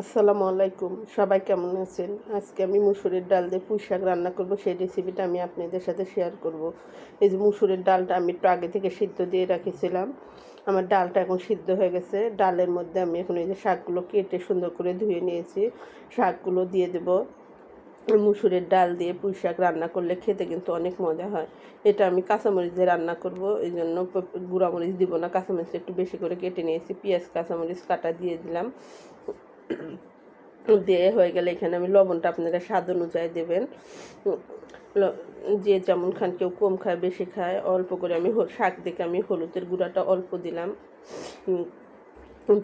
আসসালামু আলাইকুম। সবাই কেমন আছেন? আজকে আমি মুসুরের ডাল দিয়ে পুঁই শাক রান্না করব। সেই রেসিপিটা আমি আপনাদের সাথে শেয়ার করব। এই যে মুসুরের ডালটা আমি একটু আগে থেকে সিদ্ধ দিয়ে রাখেছিলাম। আমার ডালটা এখন সিদ্ধ হয়ে গেছে। ডালের মধ্যে আমি এখন এই যে শাকগুলো কেটে সুন্দর করে ধুয়ে নিয়েছি। শাকগুলো দিয়ে দেব। মুসুরের ডাল দিয়ে পুঁই শাক রান্না করলে খেতে কিন্তু অনেক মজা হয়। এটা আমি কাঁচামরিচ দিয়ে রান্না করব। এই জন্য গুঁড়ামরিচ দিব না। কাঁচামরিচ একটু বেশি করে কেটে নিয়েছি। পেঁয়াজ, কাঁচামরিচ কাটা দিয়ে দিলাম। দিয়ে হয়ে গেলে এখানে আমি লবণটা আপনারা স্বাদ অনুযায়ী দেবেন। যে যেমন খান কেউ কম খায়, বেশি খায়, অল্প করে আমি শাক দেখে আমি হলুদের গুঁড়াটা অল্প দিলাম।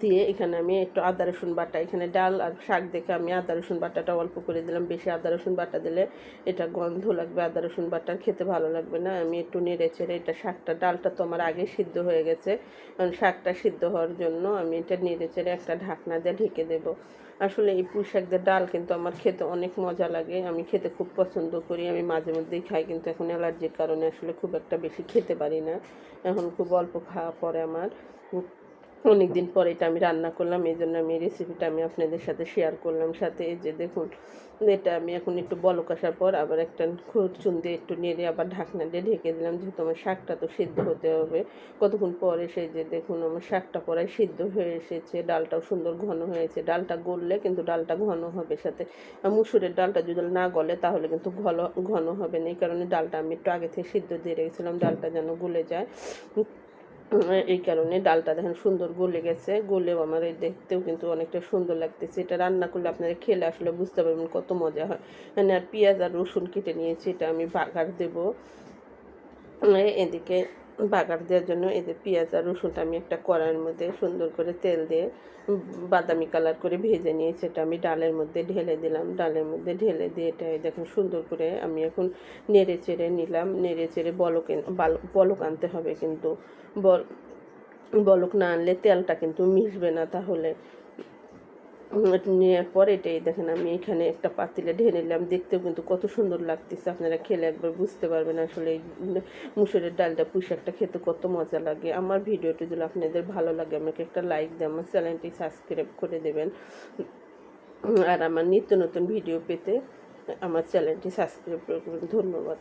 দিয়ে এখানে আমি একটু আদা রসুন বাটা, এখানে ডাল আর শাক দেখে আমি আদা রসুন বাটাটা অল্প করে দিলাম। বেশি আদা রসুন বাটা দিলে এটা গন্ধ লাগবে, আদা রসুন বাটার খেতে ভালো লাগবে না। আমি একটু নেড়ে চেড়ে এটা শাকটা, ডালটা তো আমার আগে সিদ্ধ হয়ে গেছে। কারণ শাকটা সিদ্ধ হওয়ার জন্য আমি এটা নেড়ে চেড়ে একটা ঢাকনা দিয়ে ঢেকে দেবো। আসলে এই পুঁই ডাল কিন্তু আমার খেতে অনেক মজা লাগে। আমি খেতে খুব পছন্দ করি, আমি মাঝে মধ্যেই খাই, কিন্তু এখন অ্যালার্জির কারণে আসলে খুব একটা বেশি খেতে পারি না। এখন খুব অল্প খাওয়া পরে আমার। অনেক দিন পরে এটা আমি রান্না করলাম, এই জন্য আমি রেসিপিটা আমি আপনাদের সাথে শেয়ার করলাম। সাথে যে দেখুন, এটা আমি এখন একটু বলক আসার পর আবার একটা খুরচুন দিয়ে একটু নেড়ে আবার ঢাকনা দিয়ে ঢেকে দিলাম, যেহেতু আমার শাকটা তো সিদ্ধ হতে হবে। কতক্ষণ পর এসে যে দেখুন, আমার শাকটা পরায় সিদ্ধ হয়ে এসেছে, ডালটাও সুন্দর ঘন হয়েছে। ডালটা গললে কিন্তু ডালটা ঘন হবে, সাথে মুসুরের ডালটা যদি না গলে তাহলে কিন্তু ঘন ঘন হবে না। এই কারণে ডালটা আমি একটু আগে থেকে সিদ্ধ দিয়ে রেখেছিলাম, ডালটা যেন গলে যায়। এই কারণে ডালটা দেখেন সুন্দর গলে গেছে। গলেও আমার এই দেখতেও কিন্তু অনেকটা সুন্দর লাগতেছে। এটা রান্না করলে আপনারা খেলে আসলে বুঝতে পারবেন কত মজা হয়। মানে আর পেঁয়াজ আর রসুন কেটে নিয়েছি, এটা আমি বাগার দেবো। এদিকে বাগার দেওয়ার জন্য এদের পেঁয়াজ আর রসুনটা আমি একটা কড়াইয়ের মধ্যে সুন্দর করে তেল দিয়ে বাদামি কালার করে ভেজে নিয়েছি এটা আমি ডালের মধ্যে ঢেলে দিলাম। ডালের মধ্যে ঢেলে দিয়ে এটা দেখুন সুন্দর করে আমি এখন নেড়ে চেড়ে নিলাম। নেড়ে চেড়ে বলক বলক আনতে হবে কিন্তু। বল বলক না আনলে তেলটা কিন্তু মিশবে না তাহলে। নেওয়ার পর এটাই দেখেন আমি এখানে একটা পাতিলে ঢেলে নিলাম। দেখতেও কিন্তু কত সুন্দর লাগতেছে। আপনারা খেলে একবার বুঝতে পারবেন আসলে এই মুসুরের ডালটা পুঁই শাকটা খেতে কত মজা লাগে। আমার ভিডিওটি যদি আপনাদের ভালো লাগে, আমাকে একটা লাইক দিয়ে আমার চ্যানেলটি সাবস্ক্রাইব করে দেবেন। আর আমার নিত্য নতুন ভিডিও পেতে আমার চ্যানেলটি সাবস্ক্রাইব করবেন ধন্যবাদ।